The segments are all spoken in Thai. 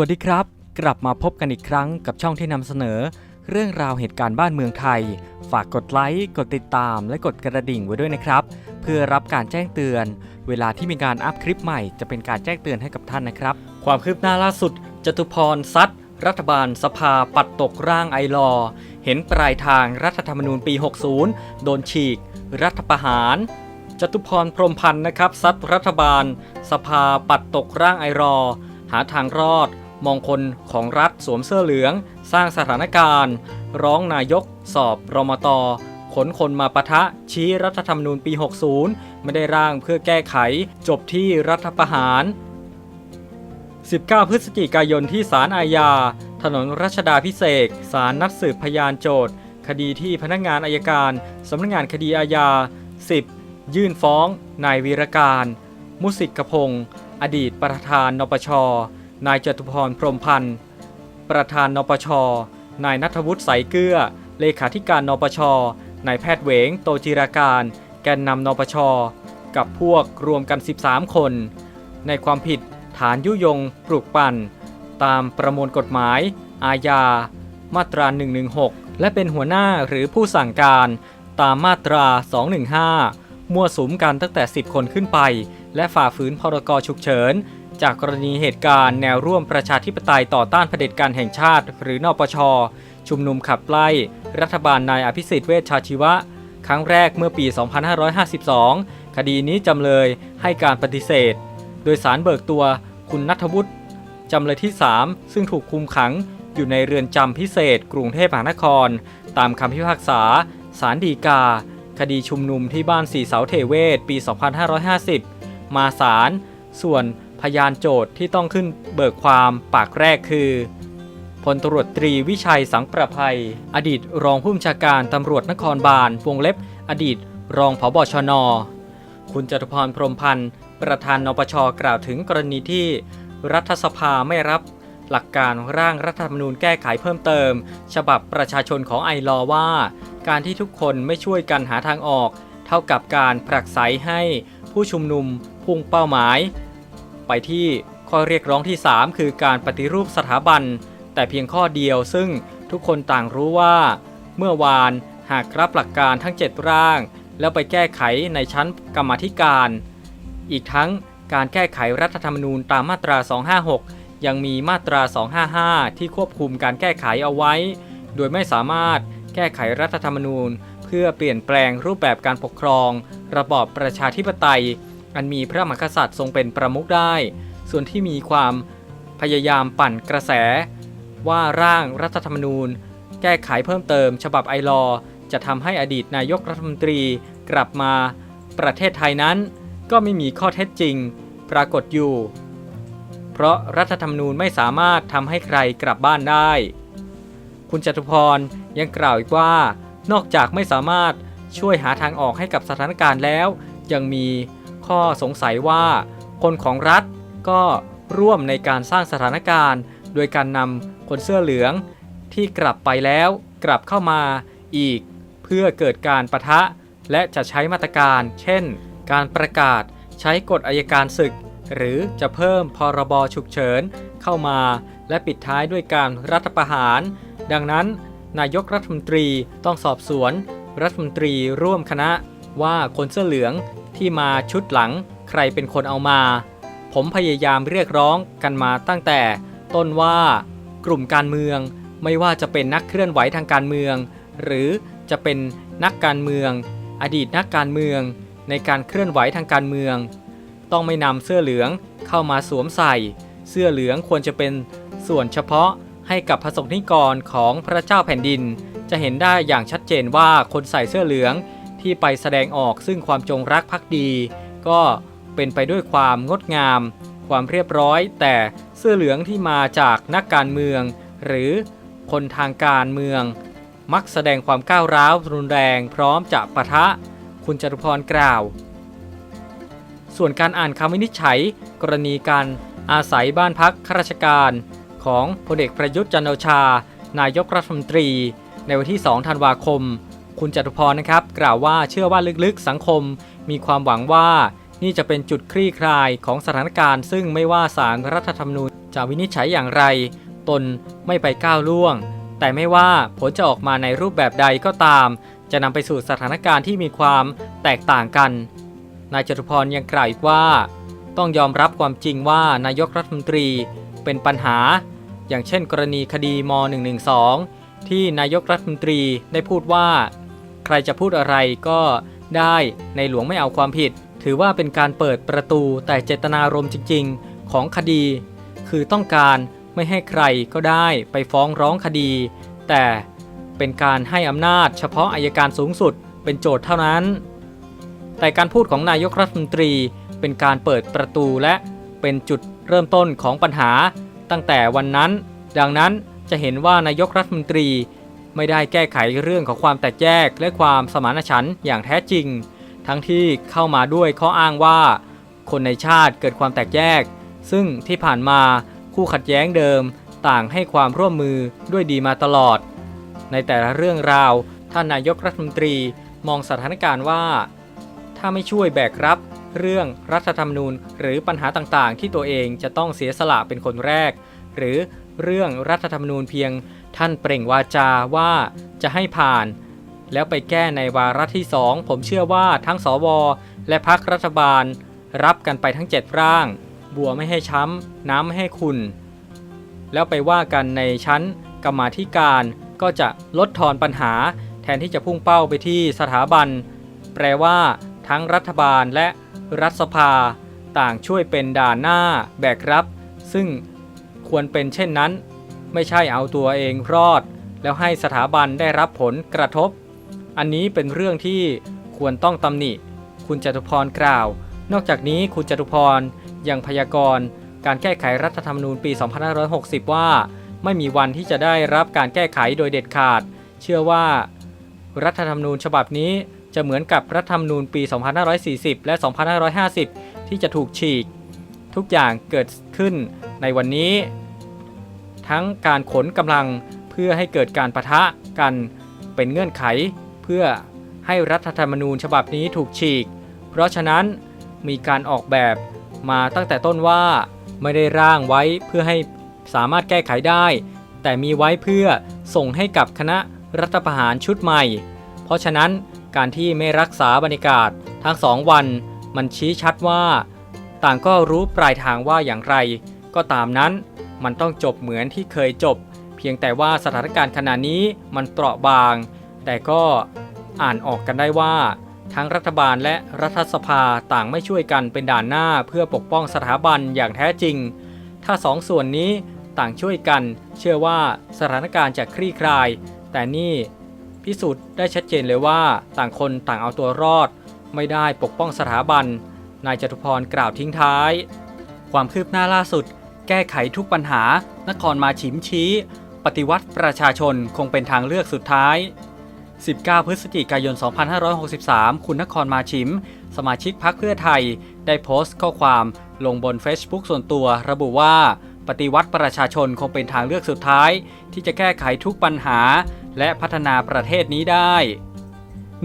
วัสดีครับ กลับมาพบกันอีกครั้งกับช่องที่นำเสนอ เรื่องราวเหตุการณ์บ้านเมืองไทย ฝากกดไลค์ กดติดตาม และกดกระดิ่งไว้ด้วยนะครับ เพื่อรับการแจ้งเตือน เวลาที่มีการอัพคลิปใหม่จะเป็นการแจ้งเตือนให้กับท่านนะครับ ความคืบหน้าล่าสุดจตุพรซัดรัฐบาลสภาปัดตกร่างไอรอเห็นปลายทางรัฐธรรมนูญปี 60 โดนฉีก รัฐประหารจตุพรพรมพันธ์นะครับซัดรัฐบาล สภาปัดตกร่างไอรอ หาทางรอด มองคนของรัฐสวมเสื้อเหลือง สร้างสถานการณ์ ร้องนายก สอบรมตขนคนมาปะทะชี้รัฐธรรมนูญปี 60 ไม่ได้ร่างเพื่อแก้ไข จบที่รัฐประหาร 19 พฤศจิกายนที่ศาลอาญา ถนนรัชดาพิเศษศาลนัดสืบพยานโจทย์ คดีที่พนักงานอายการ สำนักงานคดีอาญา 10 ยื่นฟ้อง นายวีรการ มุสิกพงศ์อดีตประธานนปช นายจตุพรพรมพันธ์ ประธานนปช นายนัทวุฒิใสเกื้อเลขาธิการนปช นายแพทย์เวง โตจิราการ แกนนำนปช กับพวกรวมกัน 13 คน ในความผิดฐานยุยงปลุกปั่น ตามประมวลกฎหมาย อาญา มาตรา 116 และเป็นหัวหน้าหรือผู้สั่งการตามมาตรา 215 มั่วสุมกันตั้งแต่ 10 คนขึ้นไป และฝ่าฝืนพรกฉุกเฉิน จากกรณีเหตุการณ์แนวร่วมประชาธิปไตยต่อต้านเผด็จการแห่งชาติ หรือนปช ชุมนุมขับไล่ รัฐบาลนายอภิสิทธิ์เวชชาชีวะ ครั้งแรกเมื่อปี 2552 คดีนี้จำเลยให้การปฏิเสธ โดยสารเบิกตัวคุณนัทวุฒิจำเลยที่ 3 ซึ่งถูกคุมขังอยู่ในเรือนจำพิเศษ กรุงเทพมหานคร ตามคำพิพากษาสารดีกา คดีชุมนุมที่บ้านสีเสาเทเวศปี 2550 มาศาลส่วน ยานโจทย์ที่ต้องขึ้นเบิกความปากแรกคือพลตำรวจตรีวิชัยสังประภัย อดีตรองผู้บัญชาการตำรวจนครบาลวงเล็บ อดีต รองผบชน คุณจตุพรพรมพันธ์ ประธานนปชกล่าวถึงกรณีที่รัฐสภาไม่รับหลักการร่างรัฐธรรมนูญแก้ไขเพิ่มเติม ฉบับประชาชนของไอรอว่า การที่ทุกคนไม่ช่วยกันหาทางออก เท่ากับการผลักไสให้ผู้ชุมนุมพุ่งเป้าหมาย ไปที่ข้อเรียกร้องที่ 3 คือการปฏิรูปสถาบัน แต่เพียงข้อเดียวซึ่งทุกคนต่างรู้ว่า เมื่อวานหากรับหลักการทั้ง 7 ร่าง แล้วไปแก้ไขในชั้นกรรมธิการ อีกทั้งการแก้ไขรัฐธรรมนูญตามมาตรา 256 ยังมีมาตรา 255 ที่ควบคุมการแก้ไขเอาไว้ โดยไม่สามารถแก้ไขรัฐธรรมนูญ เพื่อเปลี่ยนแปลงรูปแบบการปกครอง ระบอบประชาธิปไตย อันมีพระมหากษัตริย์ทรงเป็นประมุขได้ ส่วนที่มีความพยายามปั่นกระแส ว่าร่างรัฐธรรมนูญ แก้ไขเพิ่มเติม ฉบับไอรอจะทำให้อดีตนายกรัฐมนตรีกลับมาประเทศไทยนั้น ก็ไม่มีข้อเท็จจริง ปรากฏอยู่ เพราะรัฐธรรมนูญไม่สามารถทำให้ใครกลับบ้านได้ คุณจตุพรยังกล่าวอีกว่านอกจากไม่สามารถช่วยหาทางออกให้กับสถานการณ์แล้ว ยังมี ข้อสงสัยว่า คนของรัฐก็ร่วมในการสร้างสถานการณ์ โดยการนำคนเสื้อเหลืองที่กลับไปแล้วกลับเข้ามาอีก เพื่อเกิดการประทะ และจะใช้มาตรการ เช่น การประกาศใช้กฎอายการศึก หรือจะเพิ่มพรบฉุกเฉินเข้ามา และปิดท้ายด้วยการรัฐประหาร ดังนั้นนายกรัฐมนตรีต้องสอบสวน รัฐมนตรีร่วมคณะว่าคนเสื้อเหลือง ที่มาชุดหลังใครเป็นคนเอามา ผมพยายามเรียกร้องกันมาตั้งแต่ต้นว่ากลุ่มการเมืองไม่ว่าจะเป็นนักเคลื่อนไหวทางการเมือง หรือจะเป็นนักการเมือง อดีตนักการเมือง ในการเคลื่อนไหวทางการเมือง ต้องไม่นำเสื้อเหลืองเข้ามาสวมใส่ เสื้อเหลืองควรจะเป็นส่วนเฉพาะให้กับพระสงฆ์นิกรของพระเจ้าแผ่นดิน จะเห็นได้อย่างชัดเจนว่าคนใส่เสื้อเหลือง ที่ไปแสดงออกซึ่งความจงรักภักดี ก็เป็นไปด้วยความงดงาม ความเรียบร้อย แต่เสื้อเหลืองที่มาจากนักการเมือง หรือคนทางการเมือง มักแสดงความก้าวร้าวรุนแรงพร้อมจะปะทะ คุณจตุพรกล่าว ส่วนการอ่านคำวินิจฉัย กรณีการอาศัยบ้านพักข้าราชการ ของพลเอกประยุทธ์จันทร์โอชา นายกรัฐมนตรี ในวันที่ 2 ธันวาคม คุณจตุพรนะครับ กล่าวว่าเชื่อว่าลึกๆสังคม มีความหวังว่านี่จะเป็นจุดคลี่คลายของสถานการณ์ ซึ่งไม่ว่าสารรัฐธรรมนูญจะวินิจฉัยอย่างไร ตนไม่ไปก้าวล่วง แต่ไม่ว่าผลจะออกมาในรูปแบบใดก็ตาม จะนำไปสู่สถานการณ์ที่มีความแตกต่างกัน นายจตุพรยังกล่าวอีกว่า ต้องยอมรับความจริงว่านายกรัฐมนตรีเป็นปัญหา อย่างเช่น กรณีคดีม .112 ที่นายกรัฐมนตรีได้พูดว่า ใครจะพูดอะไรก็ได้ในหลวงไม่เอาความผิด ถือว่าเป็นการเปิดประตูแต่เจตนารมณ์จริง ๆ ของคดี คือต้องการไม่ให้ใครก็ได้ไปฟ้องร้องคดี แต่เป็นการให้อำนาจเฉพาะอายการสูงสุดเป็นโจทย์เท่านั้น แต่การพูดของนายกรัฐมนตรีเป็นการเปิดประตูและเป็นจุดเริ่มต้นของปัญหาตั้งแต่วันนั้น ดังนั้นจะเห็นว่านายกรัฐมนตรี ไม่ได้แก้ไขเรื่องของความแตกแยกและความสมานฉันท์อย่างแท้จริง ทั้งที่เข้ามาด้วยข้ออ้างว่า คนในชาติเกิดความแตกแยก ซึ่งที่ผ่านมาคู่ขัดแย้งเดิม ต่างให้ความร่วมมือด้วยดีมาตลอด ในแต่ละเรื่องราวท่านนายกรัฐมนตรีมองสถานการณ์ว่า ถ้าไม่ช่วยแบกรับเรื่องรัฐธรรมนูญ หรือปัญหาต่างๆ ที่ตัวเองจะต้องเสียสละเป็นคนแรก หรือเรื่องรัฐธรรมนูญเพียง ท่านเปล่งวาจาว่าจะให้ผ่าน แล้วไปแก้ในวาระที่สองผมเชื่อว่าทั้งสวและพักรัฐบาล รับกันไปทั้ง 7 ร่าง บัวไม่ให้ช้ำ น้ำไม่ให้ขุนแล้วไปว่ากันในชั้นกรรมาธิการก็จะลดทอนปัญหา แทนที่จะพุ่งเป้าไปที่สถาบัน แปลว่าทั้งรัฐบาลและรัฐสภา ต่างช่วยเป็นด่านหน้าแบกรับ ซึ่งควรเป็นเช่นนั้น ไม่ใช่เอาตัวเองรอด แล้วให้สถาบันได้รับผลกระทบ อันนี้เป็นเรื่องที่ควรต้องตำหนิ คุณจตุพรกล่าว นอกจากนี้คุณจตุพรยังพยากรณ์การแก้ไขรัฐธรรมนูญปี 2560 ว่า ไม่มีวันที่จะได้รับการแก้ไขโดยเด็ดขาด เชื่อว่า รัฐธรรมนูญฉบับนี้จะเหมือนกับรัฐธรรมนูญปี 2540 และ 2550 ที่จะถูกฉีก ทุกอย่างเกิดขึ้นในวันนี้ ทั้งการขนกำลังเพื่อให้เกิดการประทะกันเป็นเงื่อนไข เพื่อให้รัฐธรรมนูญฉบับนี้ถูกฉีก เพราะฉะนั้นมีการออกแบบมาตั้งแต่ต้นว่าไม่ได้ร่างไว้เพื่อให้สามารถแก้ไขได้ แต่มีไว้เพื่อส่งให้กับคณะรัฐประหารชุดใหม่ เพราะฉะนั้นการที่ไม่รักษาบรรยากาศทั้งสองวัน มันชี้ชัดว่า ต่างก็รู้ปลายทางว่าอย่างไร ก็ตามนั้น มันต้องจบเหมือนที่เคยจบ เพียงแต่ว่าสถานการณ์ขณะนี้มันเปราะบาง แต่ก็อ่านออกกันได้ว่า ทั้งรัฐบาลและรัฐสภาต่างไม่ช่วยกันเป็นด่านหน้าเพื่อปกป้องสถาบันอย่างแท้จริง ถ้าสองส่วนนี้ต่างช่วยกัน เชื่อว่าสถานการณ์จะคลี่คลาย แต่นี่พิสูจน์ได้ชัดเจนเลยว่าต่างคนต่างเอาตัวรอด ไม่ได้ปกป้องสถาบัน นายจตุพรกล่าวทิ้งท้าย ความคืบหน้าล่าสุด แก้ไขทุกปัญหา นครมาฉิมชี้ ปฏิวัติประชาชนคงเป็นทางเลือกสุดท้าย 19 พฤศจิกายน 2563 คุณนครมาชิม สมาชิกพักเพื่อไทย ได้โพสต์ข้อความลงบน Facebook ส่วนตัวระบุว่า ปฏิวัติประชาชนคงเป็นทางเลือกสุดท้าย ที่จะแก้ไขทุกปัญหา และพัฒนาประเทศนี้ได้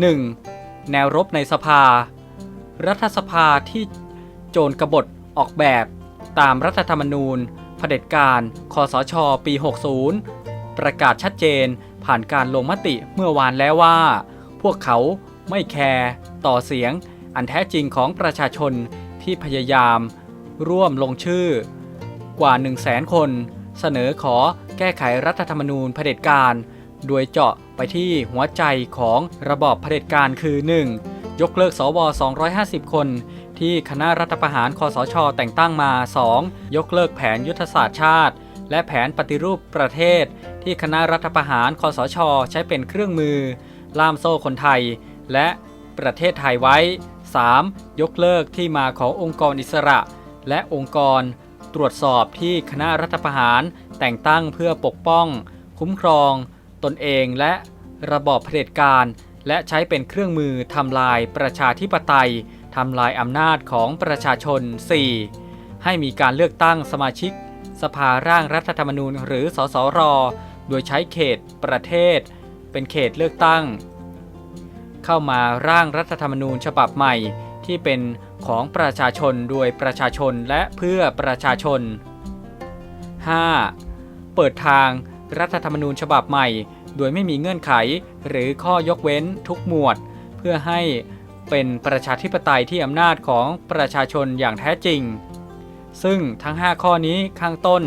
1. แนวรบในสภา รัฐสภาที่โจรกบฏออกแบบ ตามรัฐธรรมนูญเผด็จการ คสช ปี 60 ประกาศชัดเจนผ่านการลงมติเมื่อวานแล้วว่า พวกเขาไม่แคร์ต่อเสียง อันแท้จริงของประชาชนที่พยายาม ร่วมลงชื่อ กว่า 1 0 0 0 0แสนคน เสนอขอแก้ไขรัฐธรรมนูญเผด็จการ โดยเจาะไปที่หัวใจของระบอบเผด็จการคือ 1. ยกเลิกสว 250 คน ที่คณะรัฐประหารคอสช แต่งตั้งมา 2. ยกเลิกแผนยุทธศาสตร์ชาติ และแผนปฏิรูปประเทศ ที่คณะรัฐประหารคอสช ใช้เป็นเครื่องมือ ล่ามโซ่คนไทย และประเทศไทยไว้ 3. ยกเลิกที่มาขององค์กรอิสระ และองค์กร ตรวจสอบที่คณะรัฐประหารแต่งตั้งเพื่อปกป้อง คุ้มครอง ตนเองและระบอบเผด็จการ และใช้เป็นเครื่องมือทำลายประชาธิปไตย ทำลายอำนาจของประชาชน 4. ให้มีการเลือกตั้งสมาชิก สภาร่างรัฐธรรมนูญหรือสสร โดยใช้เขตประเทศ เป็นเขตเลือกตั้ง เข้ามาร่างรัฐธรรมนูญฉบับใหม่ที่เป็นของประชาชนโดยประชาชนและเพื่อประชาชน 5. เปิดทางรัฐธรรมนูญฉบับใหม่ โดยไม่มีเงื่อนไขหรือข้อยกเว้นทุกหมวด เพื่อให้ เป็นประชาธิปไตยที่อำนาจของประชาชนอย่างแท้จริง ซึ่งทั้ง 5 ข้อนี้ข้างต้น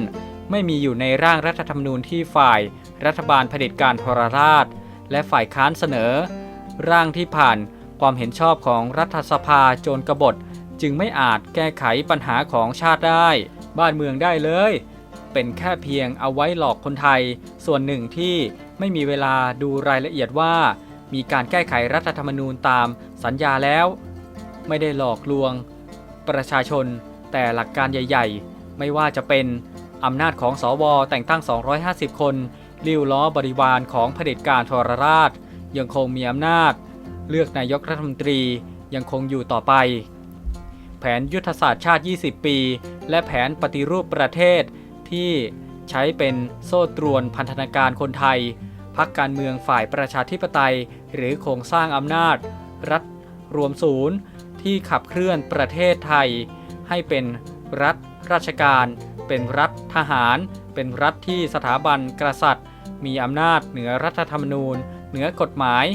ไม่มีอยู่ในร่างรัฐธรรมนูญที่ฝ่ายรัฐบาลเผด็จการทรราช และฝ่ายค้านเสนอ ร่างที่ผ่านความเห็นชอบของรัฐสภาโจรกบฏ จึงไม่อาจแก้ไขปัญหาของชาติได้ บ้านเมืองได้เลย เป็นแค่เพียงเอาไว้หลอกคนไทย ส่วนหนึ่งที่ไม่มีเวลาดูรายละเอียดว่า มีการแก้ไขรัฐธรรมนูญตามสัญญาแล้ว ไม่ได้หลอกลวง ประชาชน แต่หลักการใหญ่ ๆ ไม่ว่าจะเป็นอำนาจของสวแต่งตั้ง 250 คนลิ้วล้อบริวารของเผด็จการทรราช ยังคงมีอำนาจ เลือกนายกรัฐมนตรียังคงอยู่ต่อไป แผนยุทธศาสตร์ชาติ 20 ปี และแผนปฏิรูปประเทศที่ใช้เป็นโซ่ตรวนพันธนาการคนไทย พักการเมืองฝ่ายประชาธิปไตย หรือโครงสร้างอำนาจ รัฐรวมศูนย์ ที่ขับเคลื่อนประเทศไทย ให้เป็นรัฐราชการ เป็นรัฐทหาร เป็นรัฐที่สถาบันกษัตริย์ มีอำนาจเหนือรัฐธรรมนูญ เหนือกฎหมาย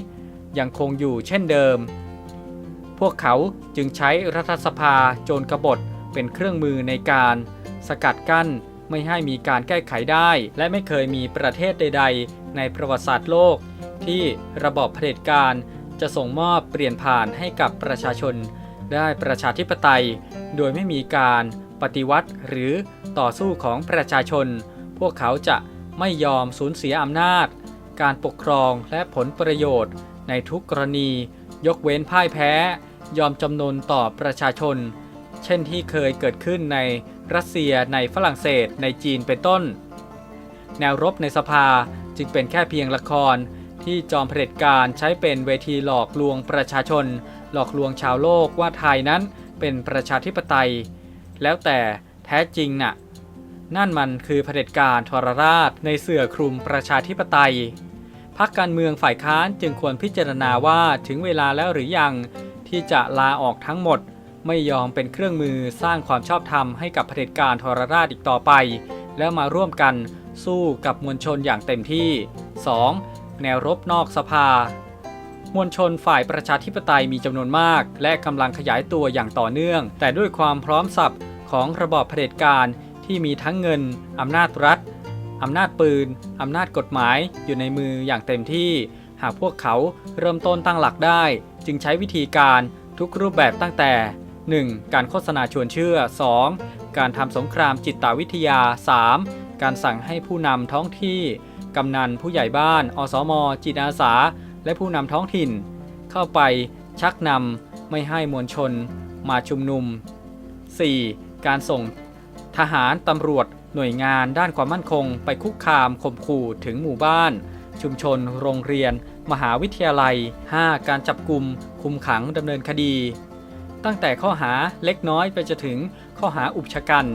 ยังคงอยู่เช่นเดิม พวกเขาจึงใช้รัฐสภาโจรกบฏเป็นเครื่องมือในการสกัดกั้นไม่ให้มีการแก้ไขได้ และไม่เคยมีประเทศใด ๆ ในประวัติศาสตร์โลก ที่ระบอบเผด็จการจะส่งมอบเปลี่ยนผ่านให้กับประชาชน ได้ประชาธิปไตย โดยไม่มีการปฏิวัติหรือต่อสู้ของประชาชน พวกเขาจะไม่ยอมสูญเสียอำนาจ การปกครองและผลประโยชน์ ในทุกกรณี ยกเว้นพ่ายแพ้ ยอมจำนนต่อประชาชน เช่นที่เคยเกิดขึ้นในรัสเซียในฝรั่งเศสในจีนเป็นต้น แนวรบในสภาจึงเป็นแค่เพียงละคร ที่จอมเผด็จการใช้เป็นเวทีหลอกลวงประชาชน หลอกลวงชาวโลกว่าไทยนั้นเป็นประชาธิปไตย แล้วแต่แท้จริงน่ะนั่นมันคือเผด็จการทรราชในเสื่อคลุมประชาธิปไตยพักการเมืองฝ่ายค้านจึงควรพิจารณาว่าถึงเวลาแล้วหรือยังที่จะลาออกทั้งหมด ไม่ยอมเป็นเครื่องมือสร้างความชอบธรรมให้กับเผด็จการทรราชอีกต่อไป แล้วมาร่วมกันสู้กับมวลชนอย่างเต็มที่ 2. แนวรบนอกสภามวลชนฝ่ายประชาธิปไตยมีจำนวนมาก และกำลังขยายตัวอย่างต่อเนื่อง แต่ด้วยความพร้อมสับของระบอบเผด็จการที่มีทั้งเงินอำนาจรัฐอำนาจปืนอำนาจกฎหมายอยู่ในมืออย่างเต็มที่ หากพวกเขาเริ่มต้นตั้งหลักได้ จึงใช้วิธีการทุกรูปแบบตั้งแต่ 1. การโฆษณาชวนเชื่อ 2. การทำสงครามจิตวิทยา 3. การสั่งให้ผู้นำท้องที่ กำนันผู้ใหญ่บ้าน อสม จิตอาสา และผู้นำท้องถิ่น เข้าไปชักนำไม่ให้มวลชนมาชุมนุม 4. การส่งทหารตำรวจหน่วยงานด้านความมั่นคง ไปคุกคามข่มขู่ถึงหมู่บ้าน ชุมชน โรงเรียน มหาวิทยาลัย 5. การจับกลุ่มคุมขังดำเนินคดี ตั้งแต่ข้อหาเล็กน้อยไปจนถึงข้อหาอุกชกัน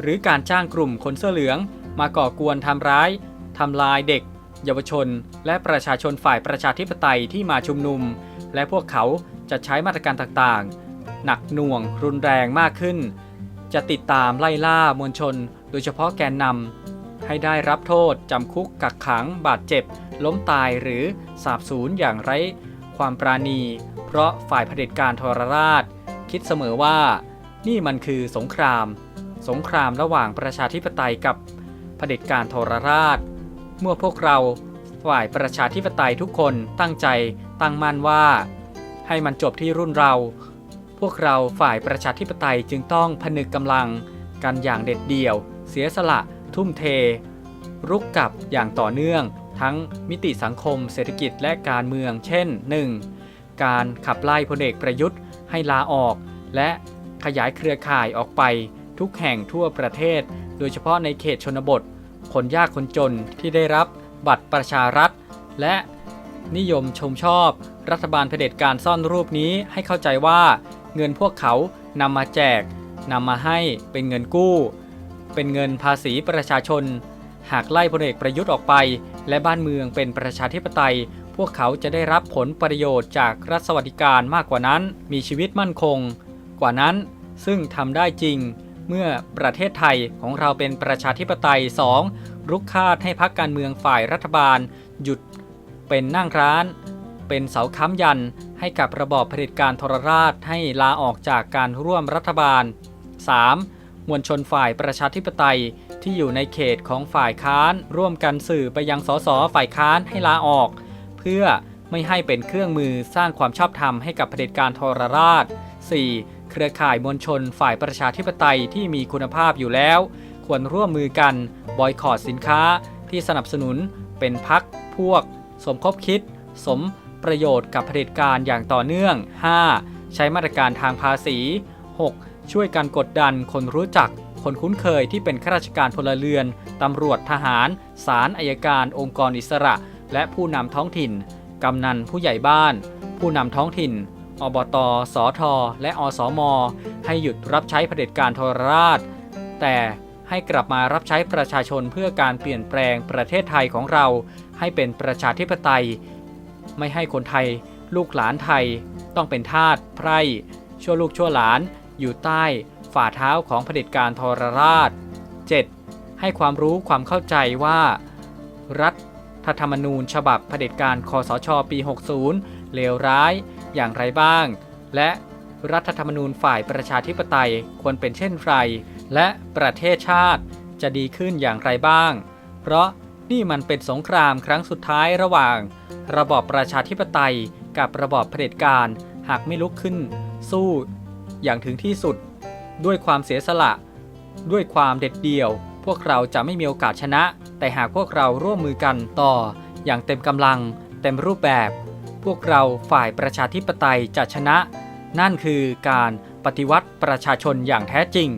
หรือการจ้างกลุ่มคนเสื้อเหลือง มาก่อกวนทำร้ายทำลายเด็ก เยาวชน และประชาชนฝ่ายประชาธิปไตยที่มาชุมนุม และพวกเขาจะใช้มาตรการต่างๆ หนักหน่วง รุนแรงมากขึ้น จะติดตามไล่ล่ามวลชน โดยเฉพาะแกนนำให้ได้รับโทษจำคุกกักขัง บาดเจ็บ ล้มตายหรือสาบสูญอย่างไร้ ความปราณี เพราะฝ่ายเผด็จการทรราช คิดเสมอว่านี่มันคือสงคราม สงครามระหว่างประชาธิปไตยกับ เผด็จการทรราช เมื่อพวกเราฝ่ายประชาธิปไตยทุกคนตั้งใจตั้งมั่นว่า ให้มันจบที่รุ่นเรา พวกเราฝ่ายประชาธิปไตยจึงต้องผนึกกำลังกันอย่างเด็ดเดี่ยว เสียสละทุ่มเท รุกกับอย่างต่อเนื่อง ทั้งมิติสังคม เศรษฐกิจและการเมือง เช่น 1. การขับไล่พลเอกประยุทธ์ให้ลาออก และขยายเครือข่ายออกไปทุกแห่งทั่วประเทศ โดยเฉพาะในเขตชนบท คนยากคนจนที่ได้รับบัตรประชารัฐ และนิยมชมชอบ รัฐบาลเผด็จการซ่อนรูปนี้ให้เข้าใจว่าเงินพวกเขานำมาแจกนำมาให้เป็นเงินกู้ เป็นเงินภาษีประชาชน หากไล่พลเอกประยุทธ์ออกไป และบ้านเมืองเป็นประชาธิปไตย พวกเขาจะได้รับผลประโยชน์จากรัฐสวัสดิการมากกว่านั้น มีชีวิตมั่นคง กว่านั้นซึ่งทำได้จริง เมื่อประเทศไทยของเราเป็นประชาธิปไตย 2. รุกคาดให้พักการเมืองฝ่ายรัฐบาล หยุดเป็นนั่งร้าน เป็นเสาค้ำยัน ให้กับระบอบเผด็จการทรราชให้ลาออกจากการร่วมรัฐบาล 3. มวลชนฝ่ายประชาธิปไตยที่อยู่ในเขตของฝ่ายค้าน ร่วมกันสื่อไปยังสสฝ่ายค้านให้ลาออก เพื่อไม่ให้เป็นเครื่องมือสร้างความชอบธรรมให้กับเผด็จการทรราช 4. เครือข่ายมวลชนฝ่ายประชาธิปไตยที่มีคุณภาพอยู่แล้ว ควรร่วมมือกันบอยคอรดสินค้าที่สนับสนุนเป็นพักพวก สมคบคิด สมประโยชน์กับเผด็จการอย่างต่อเนื่อง 5. ใช้มาตรการทางภาษี 6. ช่วยกันกดดันคนรู้จัก คนคุ้นเคยที่เป็นข้าราชการพลเรือน ตำรวจทหาร ศาลอายการ องค์กรอิสระ และผู้นำท้องถิ่น กำนันผู้ใหญ่บ้าน ผู้นำท้องถิ่น อบตสอทอและอสมให้หยุดรับใช้เผด็จการทรราช แต่ให้กลับมารับใช้ประชาชนเพื่อการเปลี่ยนแปลงประเทศไทยของเรา ให้เป็นประชาธิปไตย ไม่ให้คนไทย ลูกหลานไทย ต้องเป็นทาสไพร่ชั่วลูกชั่วหลาน อยู่ใต้ ฝ่าเท้าของเผด็จการทรราช 7. ให้ความรู้ความเข้าใจว่า รัฐธรรมนูญฉบับเผด็จการคอสช ปี 60 เลวร้าย อย่างไรบ้าง และรัฐธรรมนูญฝ่ายประชาธิปไตยควรเป็นเช่นไร และประเทศชาติจะดีขึ้นอย่างไรบ้าง เพราะนี่มันเป็นสงครามครั้งสุดท้ายระหว่าง ระบอบประชาธิปไตยกับระบอบเผด็จการ หากไม่ลุกขึ้น สู้ อย่างถึงที่สุด ด้วยความเสียสละ ด้วยความเด็ดเดี่ยว พวกเราจะไม่มีโอกาสชนะ แต่หากพวกเราร่วมมือกันต่อ อย่างเต็มกำลัง เต็มรูปแบบ พวกเราฝ่ายประชาธิปไตยจะชนะ นั่นคือการปฏิวัติประชาชนอย่างแท้จริง